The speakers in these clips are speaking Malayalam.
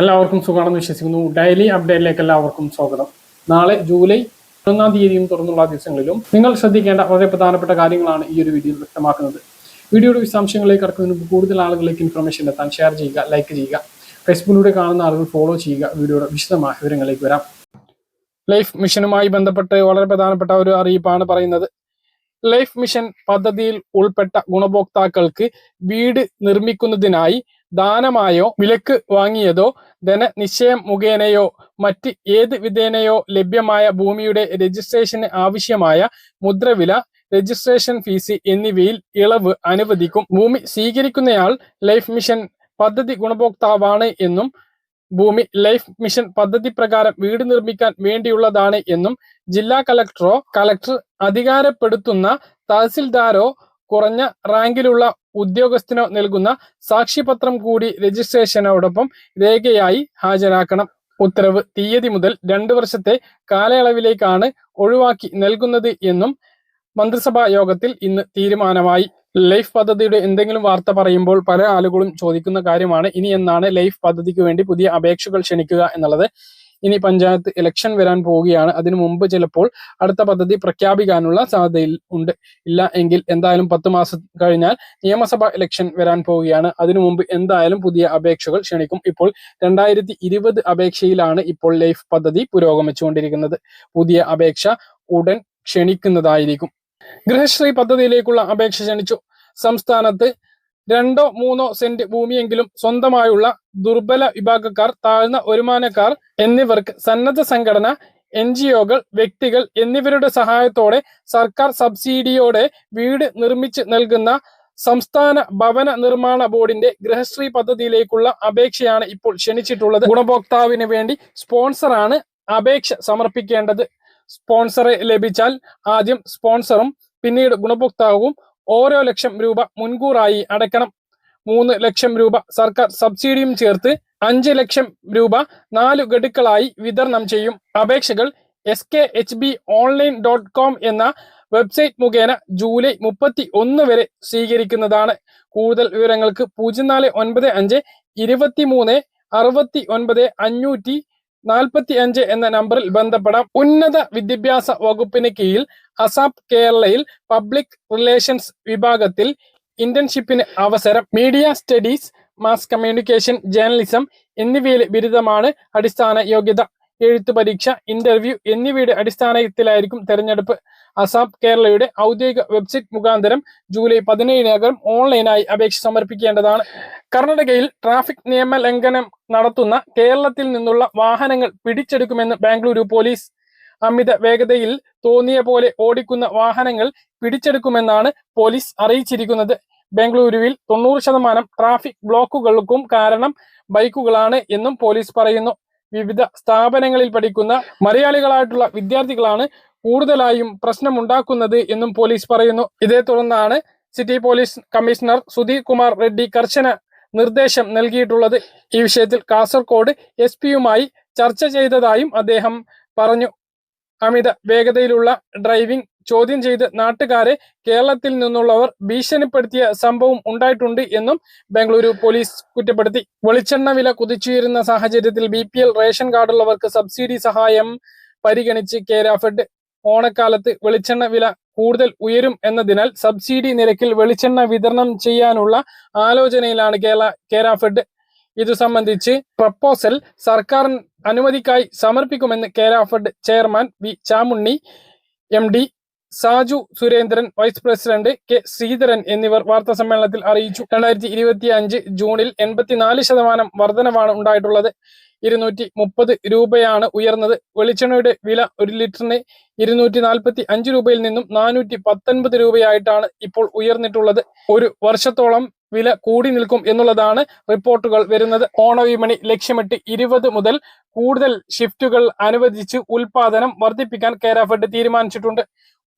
എല്ലാവർക്കും സുഖമാണെന്ന് വിശ്വസിക്കുന്നു. ഡെയിലി അപ്ഡേറ്റിലേക്ക് എല്ലാവർക്കും സ്വാഗതം. നാളെ ജൂലൈ ഒന്നാം തീയതിയും തുറന്നുള്ള ദിവസങ്ങളിലും നിങ്ങൾ ശ്രദ്ധിക്കേണ്ട വളരെ പ്രധാനപ്പെട്ട കാര്യങ്ങളാണ് ഈ ഒരു വീഡിയോയിൽ വ്യക്തമാക്കുന്നത്. വീഡിയോയുടെ വിശദാംശങ്ങളിലേക്ക് കടക്കുന്നതിന് കൂടുതൽ ആളുകളിലേക്ക് ഇൻഫർമേഷൻ എത്താൻ ഷെയർ ചെയ്യുക ലൈക്ക് ചെയ്യുക ഫേസ്ബുക്കിലൂടെ കാണുന്ന ആളുകൾ ഫോളോ ചെയ്യുക വീഡിയോയുടെ വിശദമായ വിവരങ്ങളിലേക്ക് വരാം. ലൈഫ് മിഷനുമായി ബന്ധപ്പെട്ട് വളരെ പ്രധാനപ്പെട്ട ഒരു അറിയിപ്പാണ് പറയുന്നത്. ലൈഫ് മിഷൻ പദ്ധതിയിൽ ഉൾപ്പെട്ട ഗുണഭോക്താക്കൾക്ക് വീട് നിർമ്മിക്കുന്നതിനായി ദാനമായോ വിലക്ക് വാങ്ങിയതോ ധനനിശ്ചയം മുഖേനയോ മറ്റ് ഏത് വിധേനയോ ലഭ്യമായ ഭൂമിയുടെ രജിസ്ട്രേഷന് ആവശ്യമായ മുദ്രവില രജിസ്ട്രേഷൻ ഫീസ് എന്നിവയിൽ ഇളവ് അനുവദിക്കും. ഭൂമി സ്വീകരിക്കുന്നയാൾ ലൈഫ് മിഷൻ പദ്ധതി ഗുണഭോക്താവാണ് എന്നും ഭൂമി ലൈഫ് മിഷൻ പദ്ധതി പ്രകാരം വീട് നിർമ്മിക്കാൻ വേണ്ടിയുള്ളതാണ് എന്നും ജില്ലാ കളക്ടറോ കളക്ടർ അധികാരപ്പെടുത്തുന്ന തഹസിൽദാരോ കുറഞ്ഞ റാങ്കിലുള്ള ഉദ്യോഗസ്ഥനോ നൽകുന്ന സാക്ഷിപത്രം കൂടി രജിസ്ട്രേഷനോടൊപ്പം രേഖയായി ഹാജരാക്കണം. ഉത്തരവ് തീയതി മുതൽ രണ്ടു വർഷത്തെ കാലയളവിലേക്കാണ് ഒഴിവാക്കി നൽകുന്നത് എന്നും മന്ത്രിസഭാ യോഗത്തിൽ ഇന്ന് തീരുമാനമായി. ലൈഫ് പദ്ധതിയുടെ എന്തെങ്കിലും വാർത്ത പറയുമ്പോൾ പല ആളുകളും ചോദിക്കുന്ന കാര്യമാണ് ഇനി എന്നാണ് ലൈഫ് പദ്ധതിക്ക് വേണ്ടി പുതിയ അപേക്ഷകൾ ക്ഷണിക്കുക എന്നുള്ളത്. ഇനി പഞ്ചായത്ത് ഇലക്ഷൻ വരാൻ പോവുകയാണ്. അതിനു മുമ്പ് ചിലപ്പോൾ അടുത്ത പദ്ധതി പ്രഖ്യാപിക്കാനുള്ള സാധ്യതയിൽ ഉണ്ട്. ഇല്ല എങ്കിൽ എന്തായാലും പത്ത് മാസം കഴിഞ്ഞാൽ നിയമസഭാ ഇലക്ഷൻ വരാൻ പോവുകയാണ്. അതിനു മുമ്പ് എന്തായാലും പുതിയ അപേക്ഷകൾ ക്ഷണിക്കും. ഇപ്പോൾ രണ്ടായിരത്തി ഇരുപത് അപേക്ഷയിലാണ് ഇപ്പോൾ ലൈഫ് പദ്ധതി പുരോഗമിച്ചുകൊണ്ടിരിക്കുന്നത്. പുതിയ അപേക്ഷ ഉടൻ ക്ഷണിക്കുന്നതായിരിക്കും. ഗൃഹശ്രീ പദ്ധതിയിലേക്കുള്ള അപേക്ഷ ക്ഷണിച്ചു. സംസ്ഥാനത്ത് രണ്ടോ മൂന്നോ സെന്റ് ഭൂമിയെങ്കിലും സ്വന്തമായുള്ള ദുർബല വിഭാഗക്കാർ താഴ്ന്ന വരുമാനക്കാർ എന്നിവർക്ക് സന്നദ്ധ സംഘടന എൻ ജി ഒകൾ വ്യക്തികൾ എന്നിവരുടെ സഹായത്തോടെ സർക്കാർ സബ്സിഡിയോടെ വീട് നിർമ്മിച്ച് നൽകുന്ന സംസ്ഥാന ഭവന നിർമ്മാണ ബോർഡിന്റെ ഗൃഹശ്രീ പദ്ധതിയിലേക്കുള്ള അപേക്ഷയാണ് ഇപ്പോൾ ക്ഷണിച്ചിട്ടുള്ളത്. ഗുണഭോക്താവിന് വേണ്ടി സ്പോൺസറാണ് അപേക്ഷ സമർപ്പിക്കേണ്ടത്. സ്പോൺസറെ ലഭിച്ചാൽ ആദ്യം സ്പോൺസറും പിന്നീട് ഗുണഭോക്താവും ഓരോ ലക്ഷം രൂപ മുൻകൂറായി അടയ്ക്കണം. മൂന്ന് ലക്ഷം രൂപ സർക്കാർ സബ്സിഡിയും ചേർത്ത് അഞ്ച് ലക്ഷം രൂപ നാല് ഗഡുക്കളായി വിതരണം ചെയ്യും. അപേക്ഷകൾ S K H B online dot com എന്ന വെബ്സൈറ്റ് മുഖേന ജൂലൈ മുപ്പത്തി ഒന്ന് വരെ സ്വീകരിക്കുന്നതാണ്. കൂടുതൽ വിവരങ്ങൾക്ക് പൂജ്യം നാല് ഒൻപത് അഞ്ച് ഇരുപത്തി മൂന്ന് അറുപത്തി ഒൻപത് അഞ്ഞൂറ്റി നാൽപ്പത്തി അഞ്ച് എന്ന നമ്പറിൽ ബന്ധപ്പെടാം. ഉന്നത വിദ്യാഭ്യാസ വകുപ്പിന് കീഴിൽ അസാപ് കേരളയിൽ പബ്ലിക് റിലേഷൻസ് വിഭാഗത്തിൽ ഇന്റേൺഷിപ്പിന് അവസരം media studies mass communication journalism എന്നിവയിൽ ബിരുദമാണ് അടിസ്ഥാന യോഗ്യത. എഴുത്തു പരീക്ഷ ഇന്റർവ്യൂ എന്നിവയുടെ അടിസ്ഥാനത്തിലായിരിക്കും തെരഞ്ഞെടുപ്പ്. അസാം കേരളയുടെ ഔദ്യോഗിക വെബ്സൈറ്റ് മുഖാന്തരം ജൂലൈ പതിനേഴിനകം ഓൺലൈനായി അപേക്ഷ സമർപ്പിക്കേണ്ടതാണ്. കർണാടകയിൽ ട്രാഫിക് നിയമ ലംഘനം നടത്തുന്ന കേരളത്തിൽ നിന്നുള്ള വാഹനങ്ങൾ പിടിച്ചെടുക്കുമെന്ന് ബാംഗ്ലൂരു പോലീസ്. അമിത വേഗതയിൽ തോന്നിയ പോലെ ഓടിക്കുന്ന വാഹനങ്ങൾ പിടിച്ചെടുക്കുമെന്നാണ് പോലീസ് അറിയിച്ചിരിക്കുന്നത്. ബംഗളൂരുവിൽ തൊണ്ണൂറ് ശതമാനം ട്രാഫിക് ബ്ലോക്കുകൾക്കും കാരണം ബൈക്കുകളാണ് എന്നും പോലീസ് പറയുന്നു. വിവിധ സ്ഥാപനങ്ങളിൽ പഠിക്കുന്ന മലയാളികളായിട്ടുള്ള വിദ്യാർത്ഥികളാണ് കൂടുതലായും പ്രശ്നമുണ്ടാക്കുന്നത് എന്നും പോലീസ് പറയുന്നു. ഇതേ തുടർന്നാണ് city police commissioner Sudheer Kumar Reddy കർശന നിർദ്ദേശം നൽകിയിട്ടുള്ളത്. ഈ വിഷയത്തിൽ കാസർകോട് എസ് പിയുമായി ചർച്ച ചെയ്തതായും അദ്ദേഹം പറഞ്ഞു. അമിത വേഗതയിലുള്ള ഡ്രൈവിംഗ് ചോദ്യം ചെയ്ത് നാട്ടുകാരെ കേരളത്തിൽ നിന്നുള്ളവർ ഭീഷണിപ്പെടുത്തിയ സംഭവം ഉണ്ടായിട്ടുണ്ട് എന്നും ബംഗളൂരു പോലീസ് കുറ്റപ്പെടുത്തി. വെളിച്ചെണ്ണ വില കുതിച്ചുയരുന്ന സാഹചര്യത്തിൽ ബി പി എൽ റേഷൻ കാർഡുള്ളവർക്ക് സബ്സിഡി സഹായം പരിഗണിച്ച് കേരാഫെഡ് ഓണക്കാലത്ത് വെളിച്ചെണ്ണ വില കൂടുതൽ ഉയരും എന്നതിനാൽ സബ്സിഡി നിരക്കിൽ വെളിച്ചെണ്ണ വിതരണം ചെയ്യാനുള്ള ആലോചനയിലാണ് കേരള കേരാഫെഡ് ഇതു സംബന്ധിച്ച് പ്രപ്പോസൽ സർക്കാർ അനുമതിക്കായി സമർപ്പിക്കുമെന്ന് Kerafed chairman V Chamunni M D Saju Surendran vice president K Sreedharan എന്നിവർ വാർത്താ സമ്മേളനത്തിൽ അറിയിച്ചു. രണ്ടായിരത്തി ഇരുപത്തി അഞ്ച് ജൂണിൽ എൺപത്തിനാല് ശതമാനം വർധനവാണ് ഉണ്ടായിട്ടുള്ളത്. ഇരുന്നൂറ്റി മുപ്പത് രൂപയാണ് ഉയർന്നത്. വെളിച്ചെണ്ണയുടെ വില ഒരു ലിറ്ററിന് ഇരുന്നൂറ്റി നാൽപ്പത്തി അഞ്ച് രൂപയിൽ നിന്നും നാനൂറ്റി പത്തൊൻപത് രൂപയായിട്ടാണ് ഇപ്പോൾ ഉയർന്നിട്ടുള്ളത്. ഒരു വർഷത്തോളം വില കൂടി നിൽക്കും എന്നുള്ളതാണ് റിപ്പോർട്ടുകൾ വരുന്നത്. ഓണവിപണി ലക്ഷ്യമിട്ട് ഇരുപത് മുതൽ കൂടുതൽ ഷിഫ്റ്റുകൾ അനുവദിച്ച് ഉൽപാദനം വർദ്ധിപ്പിക്കാൻ കേരഫെഡ് തീരുമാനിച്ചിട്ടുണ്ട്.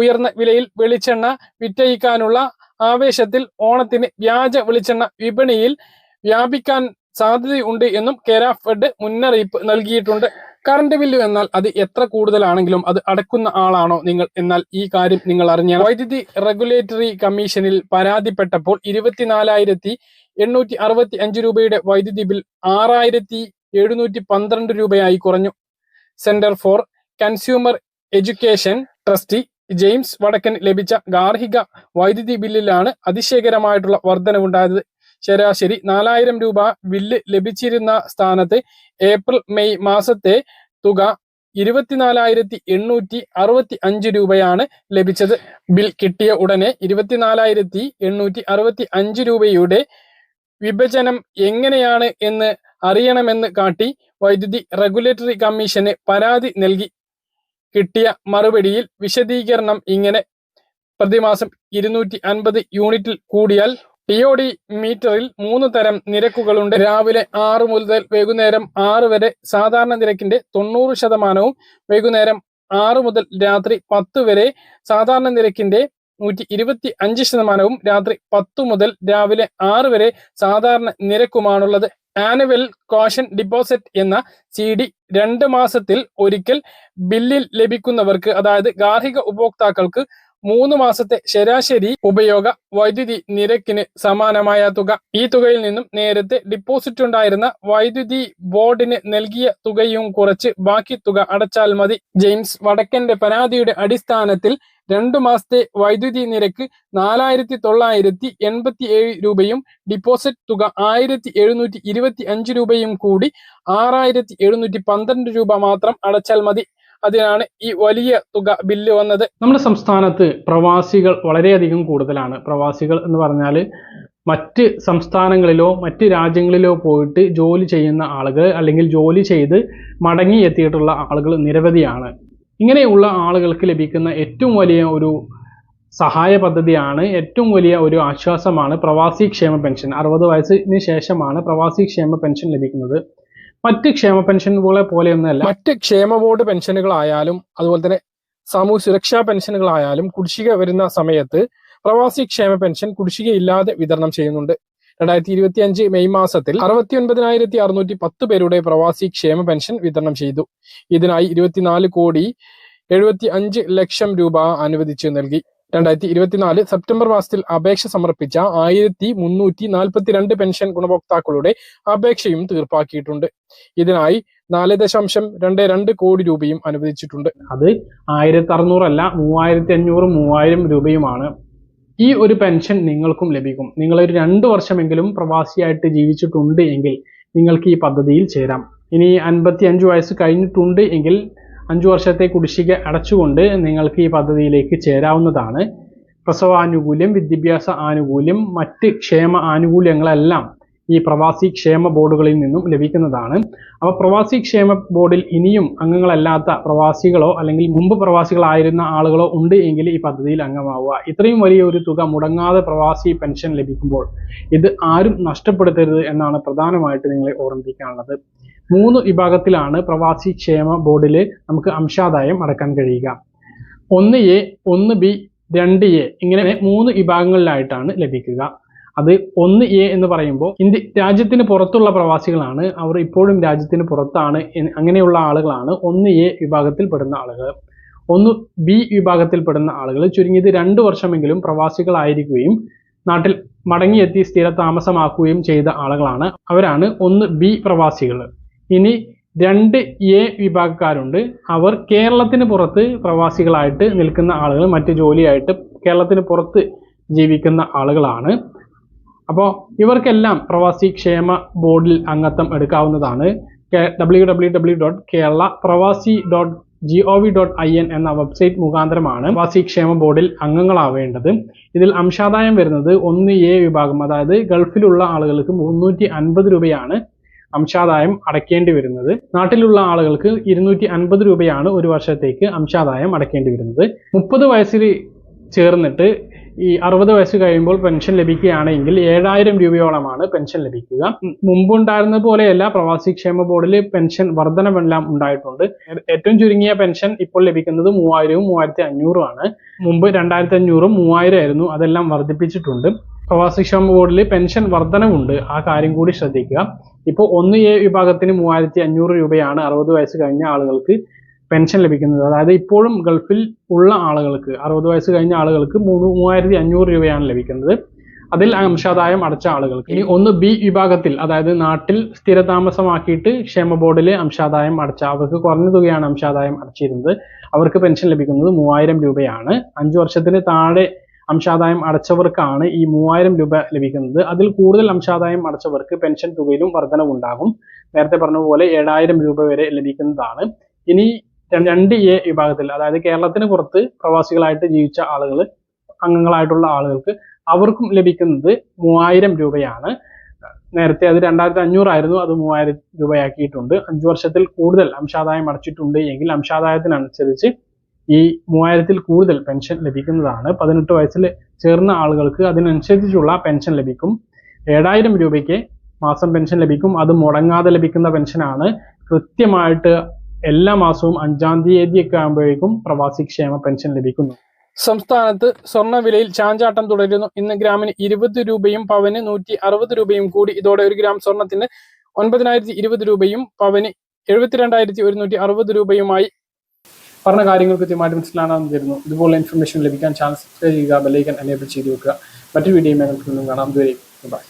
ഉയർന്ന വിലയിൽ വെളിച്ചെണ്ണ വിറ്റയിക്കാനുള്ള ആവേശത്തിൽ ഓണത്തിന് വ്യാജ വെളിച്ചെണ്ണ വിപണിയിൽ വ്യാപിക്കാൻ സാധ്യതയുണ്ട് എന്നും കേരാഫെഡ് മുന്നറിയിപ്പ് നൽകിയിട്ടുണ്ട്. കറണ്ട് ബില്ല് എന്നാൽ അത് എത്ര കൂടുതലാണെങ്കിലും അത് അടക്കുന്ന ആളാണോ നിങ്ങൾ? എന്നാൽ ഈ കാര്യം നിങ്ങൾ അറിഞ്ഞാൽ വൈദ്യുതി റെഗുലേറ്ററി കമ്മീഷനിൽ പരാതിപ്പെട്ടപ്പോൾ ഇരുപത്തിനാലായിരത്തി എണ്ണൂറ്റി അറുപത്തി അഞ്ച് രൂപയുടെ വൈദ്യുതി ബിൽ ആറായിരത്തി എഴുന്നൂറ്റി പന്ത്രണ്ട് രൂപയായി കുറഞ്ഞു. Centre for consumer education trustee James Vadakkan ലഭിച്ച ഗാർഹിക വൈദ്യുതി ബില്ലിലാണ് അതിശയകരമായിട്ടുള്ള വർധനവുണ്ടായത്. ശരാശരി നാലായിരം രൂപ ബില്ല് ലഭിച്ചിരുന്ന സ്ഥാനത്ത് ഏപ്രിൽ മെയ് മാസത്തെ തുക ഇരുപത്തിനാലായിരത്തി എണ്ണൂറ്റി അറുപത്തി അഞ്ച് രൂപയാണ് ലഭിച്ചത്. ബിൽ കിട്ടിയ ഉടനെ ഇരുപത്തിനാലായിരത്തി എണ്ണൂറ്റി അറുപത്തി അഞ്ച് രൂപയുടെ വിഭജനം എങ്ങനെയാണ് എന്ന് അറിയണമെന്ന് കാട്ടി വൈദ്യുതി റെഗുലേറ്ററി കമ്മീഷന് പരാതി നൽകി. കിട്ടിയ മറുപടിയിൽ വിശദീകരണം ഇങ്ങനെ. പ്രതിമാസം ഇരുന്നൂറ്റി അൻപത് യൂണിറ്റിൽ കൂടിയാൽ ടി ഒ ഡി മീറ്ററിൽ മൂന്ന് തരം നിരക്കുകളുണ്ട്. രാവിലെ ആറ് മുതൽ വൈകുന്നേരം ആറ് വരെ സാധാരണ നിരക്കിന്റെ തൊണ്ണൂറ് ശതമാനവും വൈകുന്നേരം ആറ് മുതൽ രാത്രി പത്ത് വരെ സാധാരണ നിരക്കിന്റെ നൂറ്റി ഇരുപത്തി അഞ്ച് ശതമാനവും രാത്രി പത്ത് മുതൽ രാവിലെ ആറ് വരെ സാധാരണ നിരക്കുമാണുള്ളത്. ആനുവൽ കോഷൻ ഡിപ്പോസിറ്റ് എന്ന സി ഡി രണ്ട് മാസത്തിൽ ഒരിക്കൽ ബില്ലിൽ ലഭിക്കുന്നവർക്ക് അതായത് ഗാർഹിക ഉപഭോക്താക്കൾക്ക് മൂന്ന് മാസത്തെ ശരാശരി ഉപയോഗ വൈദ്യുതി നിരക്കിന് സമാനമായ തുക. ഈ തുകയിൽ നിന്നും നേരത്തെ ഡിപ്പോസിറ്റ് ഉണ്ടായിരുന്ന വൈദ്യുതി ബോർഡിന് നൽകിയ തുകയും കുറച്ച് ബാക്കി തുക അടച്ചാൽ മതി. ജെയിംസ് വടക്കന്റെ പരാതിയുടെ അടിസ്ഥാനത്തിൽ രണ്ടു മാസത്തെ വൈദ്യുതി നിരക്ക് നാലായിരത്തി തൊള്ളായിരത്തി എൺപത്തി ഏഴ് രൂപയും ഡിപ്പോസിറ്റ് തുക ആയിരത്തി എഴുന്നൂറ്റി ഇരുപത്തി അഞ്ച് രൂപയും കൂടി ആറായിരത്തി എഴുന്നൂറ്റി പന്ത്രണ്ട് രൂപ മാത്രം അടച്ചാൽ മതി. അതിനാണ് ഈ വലിയ തുക ബില്ല് വന്നത്. നമ്മുടെ സംസ്ഥാനത്ത് പ്രവാസികൾ വളരെയധികം കൂടുതലാണ്. പ്രവാസികൾ എന്ന് പറഞ്ഞാൽ മറ്റ് സംസ്ഥാനങ്ങളിലോ മറ്റ് രാജ്യങ്ങളിലോ പോയിട്ട് ജോലി ചെയ്യുന്ന ആളുകൾ അല്ലെങ്കിൽ ജോലി ചെയ്ത് മടങ്ങി എത്തിയിട്ടുള്ള ആളുകൾ നിരവധിയാണ്. ഇങ്ങനെയുള്ള ആളുകൾക്ക് ലഭിക്കുന്ന ഏറ്റവും വലിയ ഒരു സഹായ പദ്ധതിയാണ് ഏറ്റവും വലിയ ഒരു ആശ്വാസമാണ് പ്രവാസി ക്ഷേമ പെൻഷൻ. അറുപത് വയസ്സിന് ശേഷമാണ് പ്രവാസി ക്ഷേമ പെൻഷൻ ലഭിക്കുന്നത്. മറ്റ് ക്ഷേമ പെൻഷനുകളെ പോലെയൊന്നുമല്ല. മറ്റ് ക്ഷേമ ബോർഡ് പെൻഷനുകളായാലും അതുപോലെ തന്നെ സാമൂഹ്യ സുരക്ഷാ പെൻഷനുകളായാലും കുടിശ്ശിക വരുന്ന സമയത്ത് പ്രവാസി ക്ഷേമ പെൻഷൻ കുടിശ്ശിക ഇല്ലാതെ വിതരണം ചെയ്യുന്നുണ്ട്. രണ്ടായിരത്തി ഇരുപത്തി അഞ്ച് മെയ് മാസത്തിൽ അറുപത്തി ഒൻപതിനായിരത്തി അറുന്നൂറ്റി പത്ത് പേരുടെ പ്രവാസി ക്ഷേമ പെൻഷൻ വിതരണം ചെയ്തു. ഇതിനായി ഇരുപത്തിനാല് കോടി എഴുപത്തി അഞ്ച് ലക്ഷം രൂപ അനുവദിച്ചു നൽകി. രണ്ടായിരത്തി ഇരുപത്തിനാല് സെപ്റ്റംബർ മാസത്തിൽ അപേക്ഷ സമർപ്പിച്ച ആയിരത്തി മുന്നൂറ്റി നാൽപ്പത്തിരണ്ട് പെൻഷൻ ഗുണഭോക്താക്കളുടെ അപേക്ഷയും തീർപ്പാക്കിയിട്ടുണ്ട്. ഇതിനായി നാല് ദശാംശം രണ്ട് രണ്ട് കോടി രൂപയും അനുവദിച്ചിട്ടുണ്ട്. അത് ആയിരത്തി അറുന്നൂറല്ല മൂവായിരത്തി അഞ്ഞൂറ് മൂവായിരം രൂപയുമാണ്. ഈ ഒരു പെൻഷൻ നിങ്ങൾക്കും ലഭിക്കും. നിങ്ങൾ ഒരു രണ്ട് വർഷമെങ്കിലും പ്രവാസിയായിട്ട് ജീവിച്ചിട്ടുണ്ട് എങ്കിൽ നിങ്ങൾക്ക് ഈ പദ്ധതിയിൽ ചേരാം. ഇനി അൻപത്തി അഞ്ച് വയസ്സ് കഴിഞ്ഞിട്ടുണ്ട് എങ്കിൽ അഞ്ചു വർഷത്തെ കുടിശ്ശിക അടച്ചുകൊണ്ട് നിങ്ങൾക്ക് ഈ പദ്ധതിയിലേക്ക് ചേരാവുന്നതാണ്. പ്രസവാനുകൂല്യം വിദ്യാഭ്യാസ ആനുകൂല്യം മറ്റ് ക്ഷേമ ആനുകൂല്യങ്ങളെല്ലാം ഈ പ്രവാസി ക്ഷേമ ബോർഡുകളിൽ നിന്നും ലഭിക്കുന്നതാണ്. അപ്പോൾ പ്രവാസി ക്ഷേമ ബോർഡിൽ ഇനിയും അംഗങ്ങളല്ലാത്ത പ്രവാസികളോ അല്ലെങ്കിൽ മുമ്പ് പ്രവാസികളായിരുന്ന ആളുകളോ ഉണ്ട് എങ്കിൽ ഈ പദ്ധതിയിൽ അംഗമാവുക. ഇത്രയും വലിയ ഒരു തുക മുടങ്ങാതെ പ്രവാസി പെൻഷൻ ലഭിക്കുമ്പോൾ ഇത് ആരും നഷ്ടപ്പെടുത്തരുത് എന്നാണ് പ്രധാനമായിട്ട് നിങ്ങളെ ഓർമ്മിപ്പിക്കാനുള്ളത്. മൂന്ന് വിഭാഗത്തിലാണ് പ്രവാസി ക്ഷേമ ബോർഡിൽ നമുക്ക് അംശാദായം അടക്കാൻ കഴിയുക. ഒന്ന് എ ഒന്ന് ബി രണ്ട് എ ഇങ്ങനെ മൂന്ന് വിഭാഗങ്ങളിലായിട്ടാണ് ലഭിക്കുക. അത് ഒന്ന് എ എന്ന് പറയുമ്പോൾ ഇന്ത്യ രാജ്യത്തിന് പുറത്തുള്ള പ്രവാസികളാണ്. അവർ ഇപ്പോഴും രാജ്യത്തിന് പുറത്താണ്. അങ്ങനെയുള്ള ആളുകളാണ്. ഒന്ന് എ വിഭാഗത്തിൽ പെടുന്ന ആളുകൾ. ഒന്ന് ബി വിഭാഗത്തിൽപ്പെടുന്ന ആളുകൾ. ചുരുങ്ങിയത് രണ്ട് വർഷമെങ്കിലും പ്രവാസികളായിരിക്കുകയും നാട്ടിൽ മടങ്ങിയെത്തി സ്ഥിര താമസമാക്കുകയും ചെയ്ത ആളുകളാണ്. അവരാണ് ഒന്ന് ബി പ്രവാസികൾ. ഇനി രണ്ട് എ വിഭാഗക്കാരുണ്ട്. അവർ കേരളത്തിന് പുറത്ത് പ്രവാസികളായിട്ട് നിൽക്കുന്ന ആളുകൾ മറ്റ് ജോലിയായിട്ട് കേരളത്തിന് പുറത്ത് ജീവിക്കുന്ന ആളുകളാണ്. അപ്പോൾ ഇവർക്കെല്ലാം പ്രവാസി ക്ഷേമ ബോർഡിൽ അംഗത്വം എടുക്കാവുന്നതാണ്. W W W dot Kerala Pravasi dot G O V dot I N എന്ന വെബ്സൈറ്റ് മുഖാന്തരമാണ് പ്രവാസി ക്ഷേമ ബോർഡിൽ അംഗങ്ങളാവേണ്ടത്. ഇതിൽ അംശാദായം വരുന്നത് ഒന്ന് എ വിഭാഗം അതായത് ഗൾഫിലുള്ള ആളുകൾക്ക് മുന്നൂറ്റി അൻപത് രൂപയാണ്. അംശാദായം അടയ്ക്കേണ്ടി വരുന്നത്. നാട്ടിലുള്ള ആളുകൾക്ക് ഇരുന്നൂറ്റി അൻപത് രൂപയാണ് ഒരു വർഷത്തേക്ക് അംശാദായം അടയ്ക്കേണ്ടി വരുന്നത്. മുപ്പത് വയസ്സിൽ ചേർന്നിട്ട് ഈ അറുപത് വയസ്സ് കഴിയുമ്പോൾ പെൻഷൻ ലഭിക്കുകയാണെങ്കിൽ ഏഴായിരം രൂപയോളമാണ് പെൻഷൻ ലഭിക്കുക. മുമ്പുണ്ടായിരുന്ന പോലെയല്ല പ്രവാസി ക്ഷേമ ബോർഡിൽ പെൻഷൻ വർധനമെല്ലാം ഉണ്ടായിട്ടുണ്ട്. ഏറ്റവും ചുരുങ്ങിയ പെൻഷൻ ഇപ്പോൾ ലഭിക്കുന്നത് മൂവായിരവും മൂവായിരത്തി അഞ്ഞൂറും ആണ്. മുമ്പ് രണ്ടായിരത്തി അഞ്ഞൂറും മൂവായിരം ആയിരുന്നു അതെല്ലാം വർദ്ധിപ്പിച്ചിട്ടുണ്ട്. പ്രവാസി ക്ഷേമ ബോർഡിൽ പെൻഷൻ വർധനവുണ്ട്. ആ കാര്യം കൂടി ശ്രദ്ധിക്കുക. ഇപ്പോൾ ഒന്ന് എ വിഭാഗത്തിന് മൂവായിരത്തി അഞ്ഞൂറ് രൂപയാണ് അറുപത് വയസ്സ് കഴിഞ്ഞ ആളുകൾക്ക് പെൻഷൻ ലഭിക്കുന്നത്. അതായത് ഇപ്പോഴും ഗൾഫിൽ ഉള്ള ആളുകൾക്ക് അറുപത് വയസ്സ് കഴിഞ്ഞ ആളുകൾക്ക് മൂന്ന് മൂവായിരത്തി അഞ്ഞൂറ് രൂപയാണ് ലഭിക്കുന്നത്. അതിൽ അംശാദായം അടച്ച ആളുകൾക്ക്. ഇനി ഒന്ന് ബി വിഭാഗത്തിൽ അതായത് നാട്ടിൽ സ്ഥിരതാമസമാക്കിയിട്ട് ക്ഷേമ ബോർഡിൽ അംശാദായം അടച്ച അവർക്ക് കുറഞ്ഞ തുകയാണ് അംശാദായം അടച്ചിരുന്നത്. അവർക്ക് പെൻഷൻ ലഭിക്കുന്നത് മൂവായിരം രൂപയാണ്. അഞ്ചു വർഷത്തിന് താഴെ അംശാദായം അടച്ചവർക്കാണ് ഈ മൂവായിരം രൂപ ലഭിക്കുന്നത്. അതിൽ കൂടുതൽ അംശാദായം അടച്ചവർക്ക് പെൻഷൻ തുകയിലും വർധനവുണ്ടാകും. നേരത്തെ പറഞ്ഞ പോലെ ഏഴായിരം രൂപ വരെ ലഭിക്കുന്നതാണ്. ഇനി രണ്ട് എ വിഭാഗത്തിൽ അതായത് കേരളത്തിന് പുറത്ത് പ്രവാസികളായിട്ട് ജീവിച്ച ആളുകൾ അംഗങ്ങളായിട്ടുള്ള ആളുകൾക്ക് അവർക്കും ലഭിക്കുന്നത് മൂവായിരം രൂപയാണ്. നേരത്തെ അത് രണ്ടായിരത്തി അഞ്ഞൂറായിരുന്നു അത് മൂവായിരം രൂപയാക്കിയിട്ടുണ്ട്. അഞ്ചു വർഷത്തിൽ കൂടുതൽ അംശാദായം അടച്ചിട്ടുണ്ട് എങ്കിൽ അംശാദായത്തിനനുസരിച്ച് ഈ മൂവായിരത്തിൽ കൂടുതൽ പെൻഷൻ ലഭിക്കുന്നതാണ്. പതിനെട്ട് വയസ്സിൽ ചേർന്ന ആളുകൾക്ക് അതിനനുസരിച്ചുള്ള പെൻഷൻ ലഭിക്കും. ഏഴായിരം രൂപയ്ക്ക് മാസം പെൻഷൻ ലഭിക്കും. അത് മുടങ്ങാതെ ലഭിക്കുന്ന പെൻഷനാണ് കൃത്യമായിട്ട് എല്ലാ മാസവും അഞ്ചാം തീയതിയൊക്കെ ആകുമ്പോഴേക്കും പ്രവാസി ക്ഷേമ പെൻഷൻ ലഭിക്കുന്നു. സംസ്ഥാനത്ത് സ്വർണ വിലയിൽ ചാഞ്ചാട്ടം തുടരുന്നു. ഇന്ന് ഗ്രാമിന് ഇരുപത് രൂപയും പവന് നൂറ്റി അറുപത് രൂപയും കൂടി. ഇതോടെ ഒരു ഗ്രാം സ്വർണത്തിന് ഒൻപതിനായിരത്തി ഇരുപത് രൂപയും പവന് എഴുപത്തിരണ്ടായിരത്തി ഒരുന്നൂറ്റി അറുപത് രൂപയുമായി പറഞ്ഞ കാര്യങ്ങൾ കൃത്യമായിട്ട് മനസ്സിലാണെന്ന് തരുന്നു ഇതുപോലെ ഇൻഫർമേഷൻ ലഭിക്കാൻ ചാൻസ് സബ്സ്ക്രൈബ് ചെയ്യുക ബെല്ലൈക്കൻ എനേബിൾ ചെയ്ത് വെക്കുക. മറ്റൊരു വീഡിയോ കാണാം. ഇതുവരെ ബൈ